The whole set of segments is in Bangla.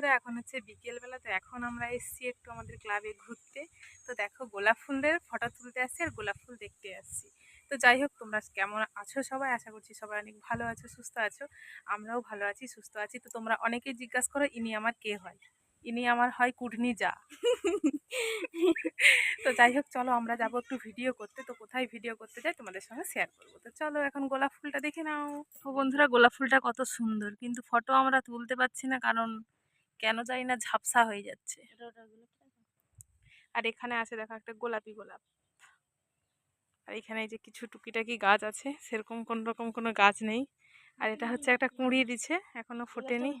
বন্ধুরা, এখন হচ্ছে বিকেলবেলা, তো এখন আমরা এসেছি একটু আমাদের ক্লাবে ঘুরতে। তো দেখো, গোলাপ ফুলের ফটো তুলতে আসছি আর গোলাপ ফুল দেখতে আসছি। তো যাই হোক, তোমরা কেমন আছো সবাই? আশা করছি সবাই অনেক ভালো আছো, সুস্থ আছো। আমরাও ভালো আছি, সুস্থ আছি। তো তোমরা অনেকেই জিজ্ঞাসা করো, ইনি আমার কে হয়? ইনি আমার হয় কুটনি যা। তো যাই হোক, চলো আমরা যাব একটু ভিডিও করতে। তো কোথায় ভিডিও করতে যাই, তোমাদের সঙ্গে শেয়ার করব। তো চলো, এখন গোলাপ ফুলটা দেখে নাও। তো বন্ধুরা, গোলাপ ফুলটা কত সুন্দর। কিন্তু ফটো আমরা তুলতে পারছি না, কারণ কেন জানি না ঝাপসা হয়ে যাচ্ছে। আর এখানে আছে দেখো একটা গোলাপি গোলাপ। আর এখানে যে কিছু টুকিটাকি গাছ আছে সেরকম কোন রকম কোনো গাছ নেই। আর এটা হচ্ছে একটা কুঁড়ি দিছে এখনও ফোটেনি।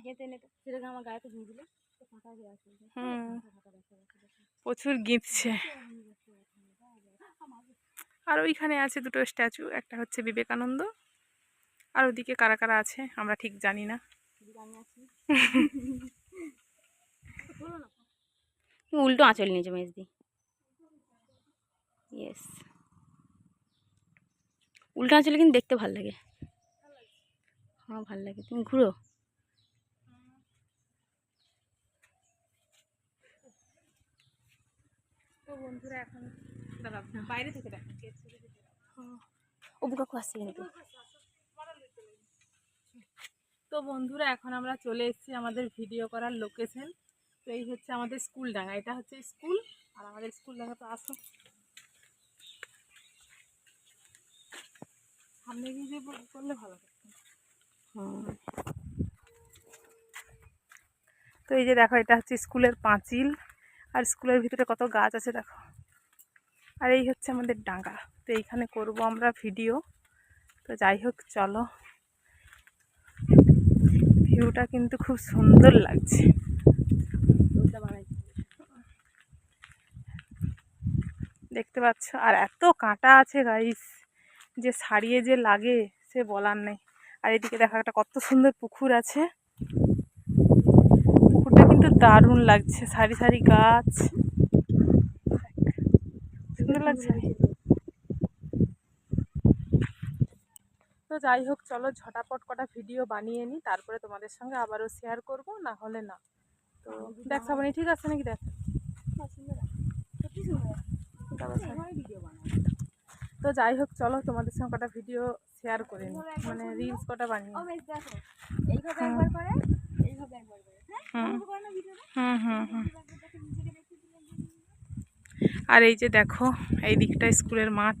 হুম। প্রচুর গিঁথছে। আর ওইখানে আছে দুটো স্ট্যাচু একটা হচ্ছে বিবেকানন্দ আর ওদিকে কারা কারা আছে আমরা ঠিক জানি না। উল্টো আঁচল নিয়েছে মেজদি। ইয়েস উল্টো আঁচলে কিন্তু দেখতে ভালো লাগে। হ্যাঁ ভালো লাগে। তুমি ঘুরো। তো বন্ধুরা এখন বাইরে থেকে কাকু আসছে কিন্তু। তো বন্ধুরা এখন আমরা চলে এসেছি আমাদের ভিডিও করার লোকেশন তো এই হচ্ছে আমাদের স্কুল ডাঙা এটা হচ্ছে স্কুল, আর আমাদের স্কুল ডাঙ্গা তো আসো সামনে গিয়ে করলে ভালো তো এই যে দেখো, এটা হচ্ছে স্কুলের পাঁচিল, আর স্কুলের ভিতরে কত গাছ আছে দেখো। আর এই হচ্ছে আমাদের ডাঙ্গা। তো এইখানে করব আমরা ভিডিও। তো যাই হোক, চলো। ভিউটা কিন্তু খুব সুন্দর লাগছে। দেখতে পাচ্ছ? আর এত কাঁটা আছে গাইস যে সারিয়ে যে লাগে সে বলার নেই। আর এদিকে দেখো একটা কত সুন্দর পুকুর আছে। পুকুরটা কিন্তু দারুণ লাগছে সারি সারি গাছ। সুন্দর লাগছে তো যাই হোক চলো ঝটাপট কটা ভিডিও বানিয়ে নিই তারপরে তোমাদের সঙ্গে আবারও শেয়ার করব না হলে না। তো দেখ সাবনি ঠিক আছে নাকি দেখ তারপর ছাড়। তো যাই হোক চলো তোমাদের সঙ্গে কটা ভিডিও শেয়ার করে। নিই মানে রিলস কটা বানিয়ে। না আর এই যে দেখো এই দিকটা স্কুলের মাঠ।